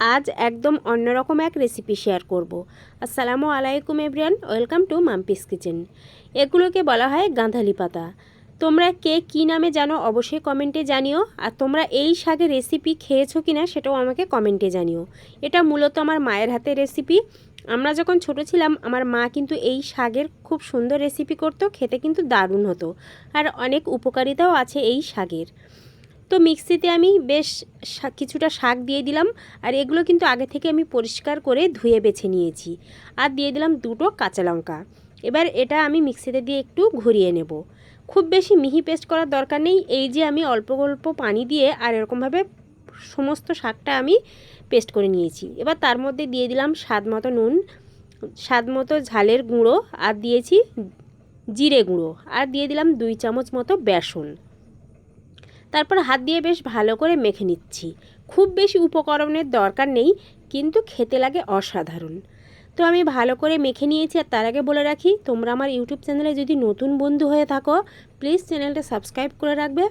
আজ একদম অন্যরকম এক রেসিপি শেয়ার করব। আসসালামু আলাইকুম everyone welcome to Mampi's kitchen এগুলোকে বলা হয় গাঁধালি পাতা। তোমরা কে কী নামে জানো অবশ্যই কমেন্টে জানিও। আর তোমরা এই শাকের রেসিপি খেয়েছো কি না সেটাও আমাকে কমেন্টে জানিও। এটা মূলত আমার মায়ের হাতে রেসিপি আমরা যখন ছোট ছিলাম, আমার মা কিন্তু এই শাকের খুব সুন্দর রেসিপি করতো, খেতে কিন্তু দারুণ হতো। আর অনেক উপকারিতাও আছে এই শাকের। তো মিক্সিতে আমি বেশ কিছুটা শাক দিয়ে দিলাম। আর এগুলো কিন্তু আগে থেকে আমি পরিষ্কার করে ধুয়ে বেছে নিয়েছি। আর দিয়ে দিলাম দুটো কাঁচা লঙ্কা। এবার এটা আমি মিক্সিতে দিয়ে একটু ঘুরিয়ে নেব। খুব বেশি মিহি পেস্ট করার দরকার নেই। এই যে আমি অল্প অল্প পানি দিয়ে আর এরকমভাবে সমস্ত শাকটা আমি পেস্ট করে নিয়েছি। এবার তার মধ্যে দিয়ে দিলাম স্বাদ মতো নুন, স্বাদ মতো ঝালের গুঁড়ো, আর দিয়েছি জিরে গুঁড়ো। আর দিয়ে দিলাম দুই চামচ মতো বেসন। তারপর হাত দিয়ে বেশ ভালো করে মেখে নিচ্ছি। খুব বেশি উপকরণের দরকার নেই, কিন্তু খেতে লাগে অসাধারণ। তো আমি ভালো করে মেখে নিয়েছি আর তার আগে বলে রাখি, তোমরা আমার ইউটিউব চ্যানেলে যদি নতুন বন্ধু হয়ে থাকো প্লিজ চ্যানেলটা সাবস্ক্রাইব করে রাখবে।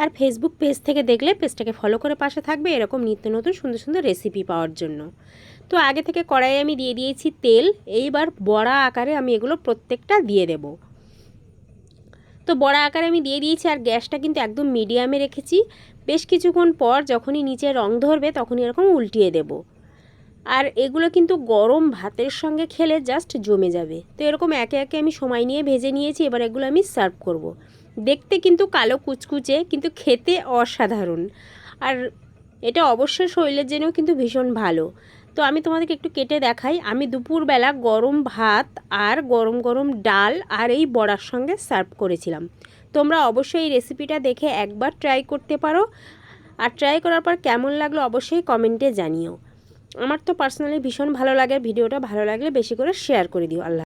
আর ফেসবুক পেজ থেকে দেখলে পেজটাকে ফলো করে পাশে থাকবে এরকম নিত্য নতুন সুন্দর সুন্দর রেসিপি পাওয়ার জন্য। তো আগে থেকে কড়াইয়ে আমি দিয়ে দিয়েছি তেল, এইবার বড়া আকারে আমি এগুলো প্রত্যেকটা দিয়ে দেবো। তো বড় আকারে আমি দিয়ে দিয়েছি আর গ্যাসটা কিন্তু একদম মিডিয়ামে রেখেছি। বেশ কিছুক্ষণ পর যখনই নিচে রং ধরবে তখনই এরকম উল্টিয়ে দেব। আর এগুলো কিন্তু গরম ভাতের সঙ্গে খেলে জাস্ট জমে যাবে। তো এরকম একে একে আমি সময় নিয়ে ভেজে নিয়েছি, এবার এগুলো আমি সার্ভ করব। দেখতে কিন্তু কালো কুচকুচে, কিন্তু খেতে অসাধারণ। আর এটা অবশ্যই শরীরের জন্যও কিন্তু ভীষণ ভালো। তো আমি তোমাদেরকে একটু কেটে দেখাই। আমি দুপুরবেলা গরম ভাত আর গরম গরম ডাল আর এই বড়ার সঙ্গে সার্ভ করেছিলাম। তোমরা অবশ্যই এই রেসিপিটা দেখে একবার ট্রাই করতে পারো। আর ট্রাই করার পর কেমন লাগল অবশ্যই কমেন্টে জানিও। আমার তো পার্সোনালি ভীষণ ভালো লাগে, ভিডিওটা ভালো লাগলে বেশি করে শেয়ার করে দিও। আল্লাহ